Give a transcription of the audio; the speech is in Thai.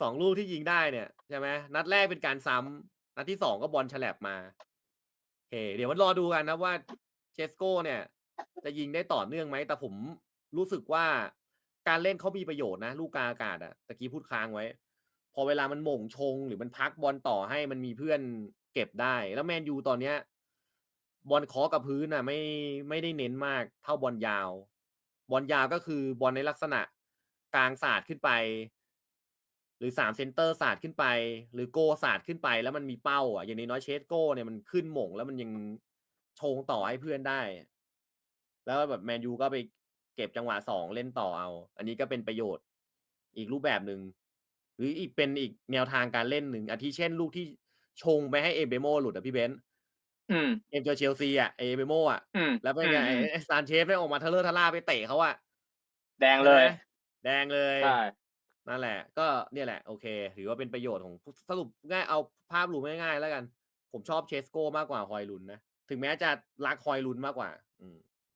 สองลูกที่ยิงได้เนี่ยใช่ไหมนัดแรกเป็นการซ้ำนัดที่สองก็บอลฉลับมาโอเคเดี๋ยวมันรอดูกันนะว่าเชสโก้เนี่ย จะยิงได้ต่อเนื่องไหม แต่ผมรู้สึกว่าการเล่นเขามีประโยชน์นะ ลูกกาอากาศอะตะกี้พูดค้างไว้ พอเวลามันหม่งชง หรือมันพักบอลต่อให้มันมีเพื่อนเก็บได้ แล้วแมนยูตอนเนี้ย บอลเคอกับพื้นน่ะ ไม่ไม่ได้เน้นมากเท่าบอลยาว บอลยาวก็คือบอลในลักษณะกลางศาสาดขึ้นไป รือสามเซนเตอร์สาดขึ้นไป หรือโกสาดขึ้นไปแล้วมันมีเป้าอะอย่างน้อยๆเชสโก้เนี่ยมันขึ้นหม่งแล้วมันยังชงต่อให้เพื่อนได้ แล้วแบบแมนยูก็ไปเก็บจังหวะสองเล่นต่อเอา อันนี้ก็เป็นประโยชน์อีกรูปแบบหนึ่งหรืออีกเป็นอีกแนวทางการเล่นหนึ่งอาทิเช่นลูกที่ชงไปให้เอเบโมหลุดอะพี่เบนซ์อืมเกมเจอเชลซีอะเอเบโมอะอืมแล้วเป็นไงอืมไอ้ไอ้ซานเชฟได้ออกมาทะเลอร์ทะล่าไปเตะเขาอะแดงเลยใช่ไหมแดงเลยใช่ นั่นแหละ ก็เนี่ยแหละโอเค ถือว่าเป็นประโยชน์ของสรุปง่ายเอาภาพรวมง่ายๆแล้วกัน ผมชอบเชสโก้มากกว่าฮอยลุนนะ ถึงแม้จะรักฮอยลุนมากกว่า อืม